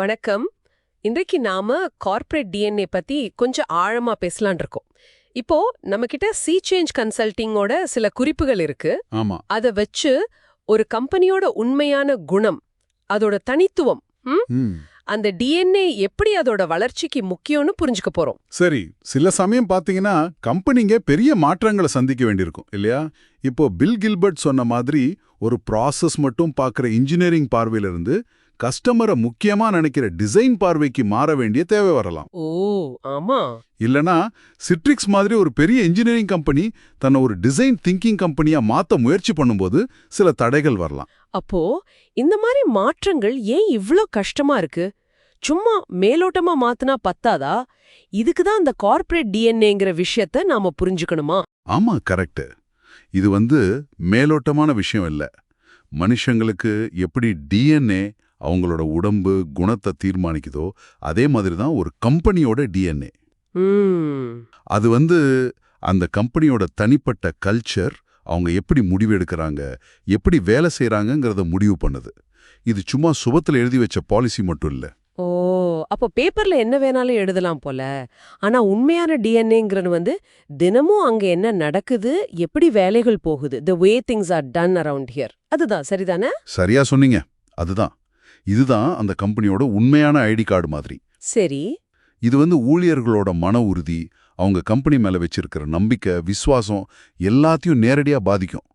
வணக்கம். இன்றைக்கு நாம கார்ப்பரேட் டிஎன்ஏ பத்தி கொஞ்சம் ஆழமா பேசலாம்னு இருக்கோம். இப்போ நம்ம கிட்ட சி சேஞ்ச் கன்சல்டிங்கோட சில குறிப்புகள் இருக்கு. ஆமா. அத வச்சு ஒரு கம்பெனியோட உண்மையான குணம் அதோட தனித்துவம் அந்த டிஎன்ஏ எப்படி அதோட வளர்ச்சிக்கு முக்கியம்னு புரிஞ்சுக்க போறோம். சரி சில சமயம் பாத்தீங்கன்னா கம்பெனிங்க பெரிய மாற்றங்களை சந்திக்க வேண்டியிருக்கும் இல்லையா? இப்போ பில் கில்பர்ட் சொன்ன மாதிரி ஒரு ப்ராசஸ் மட்டும் பார்க்குற இன்ஜினியரிங் பார்வையில இருந்து கஸ்டமரை முக்கியமா நினைக்கிற டிசைன் பார்வைக்கு மாற வேண்டிய தேவை வரலாம். ஓ ஆமா. இல்லனா சிட்ரிக்ஸ் மாதிரி ஒரு பெரிய இன்ஜினியரிங் கம்பெனி தன்னை ஒரு டிசைன் திங்கிங் கம்பெனியா மாத்த முயற்சி பண்ணும்போது சில தடைகள் வரலாம். அப்போ இந்த மாதிரி மாற்றங்கள் ஏன் இவ்ளோ கஷ்டமா இருக்கு? சும்மா மேலோட்டமா மாத்துனா பத்தாதா? இதுக்கு தான் அந்த கார்ப்பரேட் டிஎன்ஏங்கிற விஷயத்த நாம புரிஞ்சுக்கணுமா? ஆமா கரெக்ட் இது வந்து மேலோட்டமான விஷயம் இல்ல. மனுஷங்களுக்கு எப்படி டிஎன்ஏ அவங்களோட உடம்பு குணத்தை தீர்மானிக்குதோ அதே மாதிரி தான் ஒரு கம்பெனியோட டிஎன்ஏ அது வந்து அந்த கம்பெனியோட தனிப்பட்ட கல்ச்சர் அவங்க எப்படி முடிவெடுக்கிறாங்க எப்படி வேலை செய்றாங்கங்கறத முடிவு பண்ணுது. இது சும்மா சுபத்துல எழுதி வச்ச பாலிசி மட்டும் இல்ல. ஓ அப்போ பேப்பர்ல என்ன வேணாலும் எழுதலாம் போல. ஆனா உண்மையான டிஎன்ஏங்கிறது வந்து தினமும் அங்க என்ன நடக்குது எப்படி வேலைகள் போகுது the way things are done around here அதுதான் சரிதானே? சரியா சொன்னீங்க. அதுதான். இதுதான் அந்த கம்பெனியோட உண்மையான ஐடி கார்டு மாதிரி. சரி. இது வந்து ஊழியர்களோட மன உறுதி அவங்க கம்பெனி மேல வச்சிருக்கிற நம்பிக்கை விசுவாசம் எல்லாத்தையும் நேரடியா பாதிக்கும்.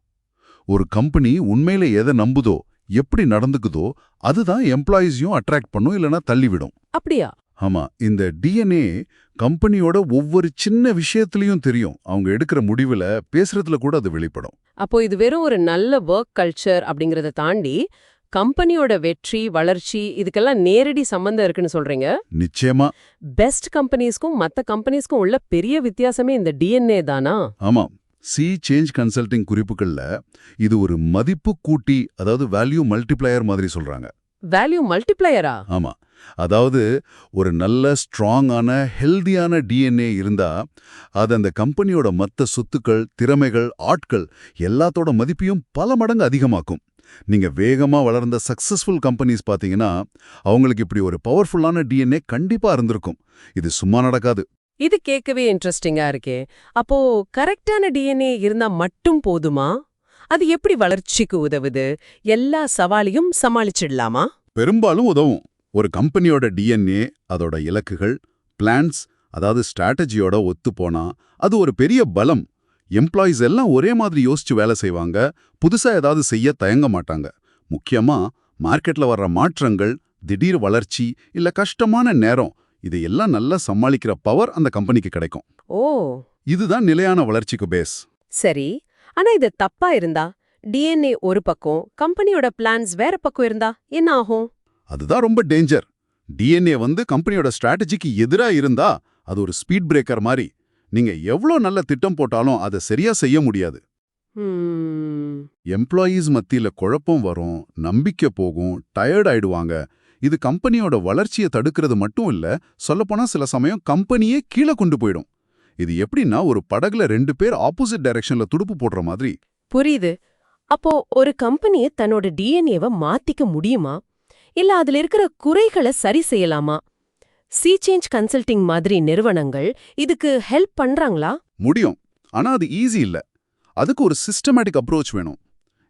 ஒரு கம்பெனி உண்மையில எதை நம்புதோ எப்படி நடந்துக்குதோ அதுதான் எம்ப்ளாயீஸையும் அட்ராக்ட் பண்ணும் இல்லைன்னா தள்ளிவிடும். அப்படியா? ஆமா இந்த டிஎன்ஏ கம்பெனியோட ஒவ்வொரு சின்ன விஷயத்துலயும் தெரியும். அவங்க எடுக்கிற முடிவுல பேசுறதுல கூட அது வெளிப்படும். அப்போ இது வெறும் ஒரு நல்ல ஒர்க் கல்ச்சர் அப்படிங்கறத தாண்டி கம்பெனியோட வெற்றி வளர்ச்சி இதுக்கெல்லாம் நேரடி சம்பந்தம் இருக்குன்னு சொல்றீங்க. நிச்சயமா. பெஸ்ட் கம்பெனிஸ்க்கும் மத்த கம்பெனிஸ்க்கும் உள்ள பெரிய வித்தியாசமே இந்த டிஎன்ஏ தானா? ஆமாம் சி சேஞ்ச் கன்சல்டிங் குறிப்புகள்ல இது ஒரு மதிப்பு கூட்டி அதாவது வேல்யூ மல்டிப்ளையர் மாதிரி சொல்றாங்க. வேல்யூ மல்டிப்ளையரா ஆமா. அதாவது ஒரு நல்ல ஸ்ட்ராங்கான ஹெல்தியான டிஎன்ஏ இருந்தா அது அந்த கம்பெனியோட மத்த சொத்துக்கள் திறமைகள் ஆட்கள் எல்லாத்தோட மதிப்பையும் பல மடங்கு அதிகமாக்கும். நீங்க வேகமா வளர்ந்த சக்சஸ்ஃபுல் கம்பெனிஸ் பாத்தீங்கன்னா அவங்களுக்கு இப்படி ஒரு பவர்ஃபுல்லான டிஎன்ஏ கண்டிப்பா இருந்திருக்கும். இது சும்மா நடக்காது. இது கேட்கவே இன்ட்ரெஸ்டிங்கா இருக்கே. அப்போ கரெக்டான டிஎன்ஏ இருந்தா மட்டும் போதுமா? அது எப்படி வளர்ச்சிக்கு உதவுது? எல்லா சவாலையும் சமாளிச்சிடலாமா? பெரும்பாலும் உதவும். ஒரு கம்பெனியோட டிஎன்ஏ அதோட இலக்குகள் பிளான்ஸ் அதாவது ஸ்ட்ராட்டஜியோட ஒத்துப்போனா அது ஒரு பெரிய பலம். எம்ப்ளாயீஸ் எல்லாம் ஒரே மாதிரி யோசிச்சு வேலை செய்வாங்க புதுசா ஏதாவது செய்ய தயங்க மாட்டாங்க. முக்கியமா மார்க்கெட்ல வர்ற மாற்றங்கள் திடீர் வளர்ச்சி இல்ல கஷ்டமான நேரம் இதையெல்லாம் நல்லா சமாளிக்கிற பவர் அந்த கம்பெனிக்கு கிடைக்கும். ஓ. இதுதான் நிலையான வளர்ச்சிக்கு பேஸ் சரி. ஆனா இது தப்பா இருந்தா? டிஎன்ஏ ஒரு பக்கம் கம்பெனியோட பிளான்ஸ் வேற பக்கம் இருந்தா? என்ன ஆகும்? அதுதான் ரொம்ப டேஞ்சர் டிஎன்ஏ வந்து கம்பெனியோட ஸ்ட்ராட்டஜிக்கு எதிரா இருந்தா அது ஒரு ஸ்பீட் பிரேக்கர் மாதிரி. நீங்க எவ்வளோ நல்ல திட்டம் போட்டாலும் அதை சரியா செய்ய முடியாது. எம்ப்ளாயீஸ் மத்தியில குழப்பம் வரும் நம்பிக்கை போகும் டயர்ட் ஆயிடுவாங்க. இது கம்பெனியோட வளர்ச்சியை தடுக்கிறது மட்டும் இல்ல சொல்லப்போனா சில சமயம் கம்பெனியே கீழே கொண்டு போயிடும். இது எப்படின்னா ஒரு படகுல ரெண்டு பேர் ஆப்போசிட் டைரக்ஷன்ல துடுப்பு போடுற மாதிரி. புரியுது. அப்போ ஒரு கம்பெனி தன்னோட டிஎன்ஏவை மாத்திக்க முடியுமா? இல்ல அதுல இருக்கிற குறைகளை சரி செய்யலாமா? சி சேஞ்ச் கன்சல்டிங் மாதிரி நிறுவனங்கள் இதுக்கு ஹெல்ப் பண்றாங்களா? முடியும். ஆனா அது ஈஸி இல்ல. அதுக்கு ஒரு சிஸ்டமேட்டிக் அப்ரோச் வேணும்.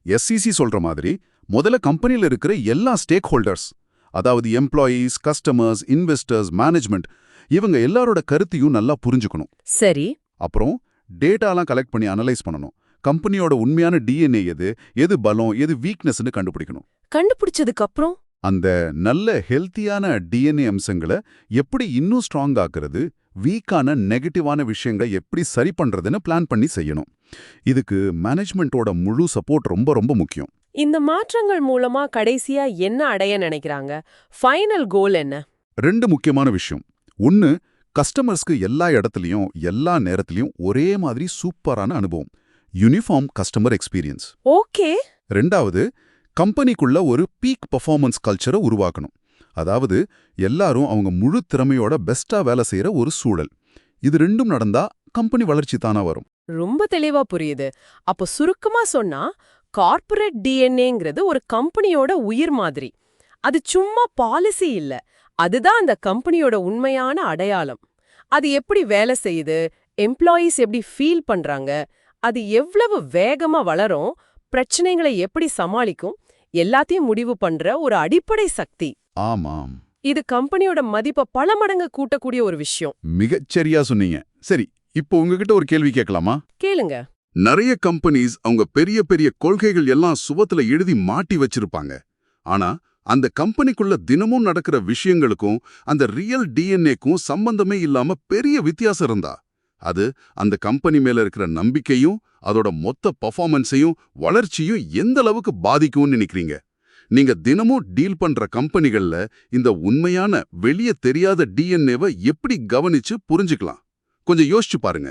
எஸ்சிசி சொல்ற மாதிரி முதல்ல கம்பெனில இருக்கிற எல்லா ஸ்டேக் ஹோல்டர்ஸ் அதாவது எம்ப்ளாயீஸ் கஸ்டமர்ஸ் இன்வெஸ்டர்ஸ் மேனேஜ்மெண்ட் இவங்க எல்லாரோட கருத்தையும் நல்லா புரிஞ்சுக்கணும். சரி. அப்புறம் டேட்டாலாம் கலெக்ட் பண்ணி அனலைஸ் பண்ணணும். கம்பெனியோட உண்மையான டிஎன்ஏ எது எது பலம் எது வீக்னஸ்னு கண்டுபிடிக்கணும். கண்டுபிடிச்சதுக்கு அப்புறம் அந்த நல்ல ஹெல்த்தியான டிஎன்ஏ அம்சங்களை எப்படி இன்னும் ஸ்ட்ராங் ஆக்குறது வீக்கான நெகட்டிவான விஷயங்களை எப்படி சரி பண்றதுன்னு பிளான் பண்ணி செய்யணும். இதுக்கு மேனேஜ்மெண்ட்டோட முழு சப்போர்ட் ரொம்ப ரொம்ப முக்கியம். இந்த மாற்றங்கள் மூலமா கடைசியா என்ன அடைய நினைக்கிறாங்க? ஃபைனல் கோல் என்ன? ரெண்டு முக்கியமான விஷயம். ஒன்னு கஸ்டமர்ஸ்க்கு எல்லா இடத்துலயும் எல்லா நேரத்திலயும் ஒரே மாதிரி சூப்பரான அனுபவம். யூனிஃபார்ம் கஸ்டமர் எக்ஸ்பீரியன்ஸ் ஓகே ரெண்டாவது கம்பெனிக்குள்ள ஒரு பீக் பர்ஃபார்மன்ஸ் கல்ச்சரை உருவாக்கணும். அதாவது எல்லாரும் அவங்க முழு திறமையோட பெஸ்டா வேலை செய்யற ஒரு சூழல். இது ரெண்டும் நடந்தா கம்பெனி வளர்ச்சி தானா வரும். ரொம்ப தெளிவா புரியுது. அப்போ சுருக்கமா சொன்னா கார்ப்பரேட் டிஎன்ஏங்கிறது ஒரு கம்பெனியோட உயிர் மாதிரி. அது சும்மா பாலிசி இல்ல. அதுதான் அந்த கம்பெனியோட உண்மையான அடையாளம். அது எப்படி வேலை செய்யுது? எம்ப்ளாயீஸ் எப்படி ஃபீல் பண்றாங்க? அது எவ்வளவு வேகமா வளரும்? பிரச்சனைகளை எப்படி சமாளிக்கும் எல்லாத்தையும் முடிவு பண்ற ஒரு அடிப்படை சக்தி. ஆமாம். இது கம்பெனியோட மதிப்பை பல மடங்கு கூட்டக்கூடிய ஒரு விஷயம். மிகச்சரியா சொன்னீங்க. சரி இப்போ உங்ககிட்ட ஒரு கேள்வி கேட்கலாமா? கேளுங்க. நிறைய கம்பெனிஸ் அவங்க பெரிய பெரிய கொள்கைகள் எல்லாம் சுவத்துல எழுதி மாட்டி வச்சிருப்பாங்க. ஆனா அந்த கம்பெனிக்குள்ள தினமும் நடக்கிற விஷயங்களுக்கும் அந்த ரியல் டிஎன்ஏக்கும் சம்பந்தமே இல்லாம பெரிய வித்தியாசம் இருந்தா? அது அந்த கம்பெனி மேல இருக்கிற நம்பிக்கையும் அதோட மொத்த பர்ஃபார்மன்ஸையும் வளர்ச்சியும் எந்த அளவுக்கு பாதிக்கும்னு நினைக்கிறீங்க? நீங்க தினமும் டீல் பண்ற கம்பெனிகள்ல இந்த உண்மையான வெளிய தெரியாத டிஎன்ஏவை எப்படி கவனிச்சு புரிஞ்சுக்கலாம்? கொஞ்சம் யோசிச்சு பாருங்க.